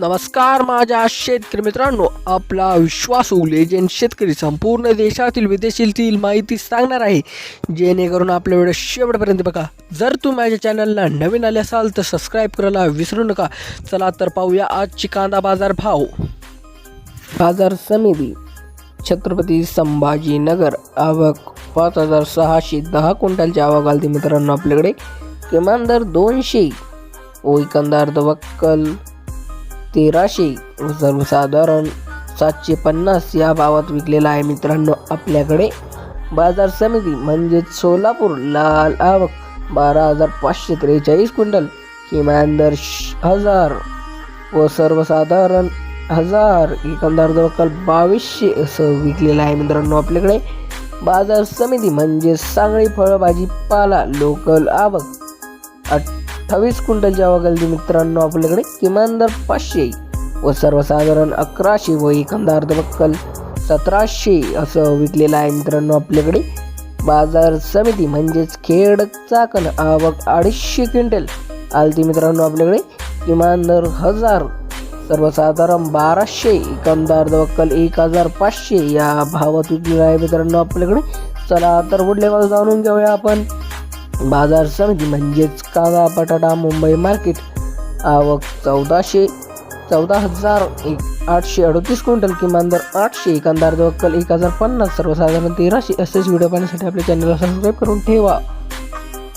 नमस्कार माझ्या शेतकरी मित्रांनो आपला विश्वासू लेजेंड शेतकरी संपूर्ण देशातील विदेशीतील माहिती सांगणार आहे. जेणेकरून आपल्या वेळ शेवटपर्यंत बघा. जर तू माझ्या चॅनलला नवीन आले असाल तर सबस्क्राईब करायला विसरू नका. चला तर पाहूया आजची कांदा बाजार भाव. बाजार समिती छत्रपती संभाजीनगर आवक पाच हजार सहाशे दहा क्विंटलची आवक आली मित्रांनो आपल्याकडे. किमान दर दोनशे. ओ एकंदर दवक्कल तेराशे. व सर्वसाधारण सातशे पन्नास या भावात विकलेला आहे मित्रांनो आपल्याकडे. बाजार समिती म्हणजेच सोलापूर लाल आवक बारा हजार पाचशे त्रेचाळीस क्विंटल किमान दर हजार व सर्वसाधारण हजार एकंदर दवकल बावीसशे असं विकलेलं आहे मित्रांनो आपल्याकडे. बाजार समिती म्हणजे सांगळी फळभाजीपाला लोकल आवक अठ्ठावीस क्विंटलची आवक आली मित्रांनो आपल्याकडे किमान दर पाचशे. व सर्वसाधारण अकराशे व एकंदर अर्धबक्कल सतराशे असं विकलेलं आहे मित्रांनो आपल्याकडे. बाजार समिती म्हणजेच खेड चाकण आवक अडीचशे क्विंटल आलती मित्रांनो आपल्याकडे किमान दर हजार सर्वसाधारण बाराशे एकंदर दवक्कल एक हजार पाचशे या भावात विकलेला आहे मित्रांनो आपल्याकडे. चला तर पुढल्या जाणून घेऊया आपण. बाजार समिती म्हणजेच कांदा बटाटा मुंबई मार्केट. आवक चौदाशे चौदा हजार एक आठशे अडतीस क्विंटल किमान दर आठशे एकंदर दक्कल एक हजार पन्नास सर्वसाधारण तेराशे. असेच व्हिडिओ पाहण्यासाठी आपल्या चॅनलला सबस्क्राईब करून ठेवा.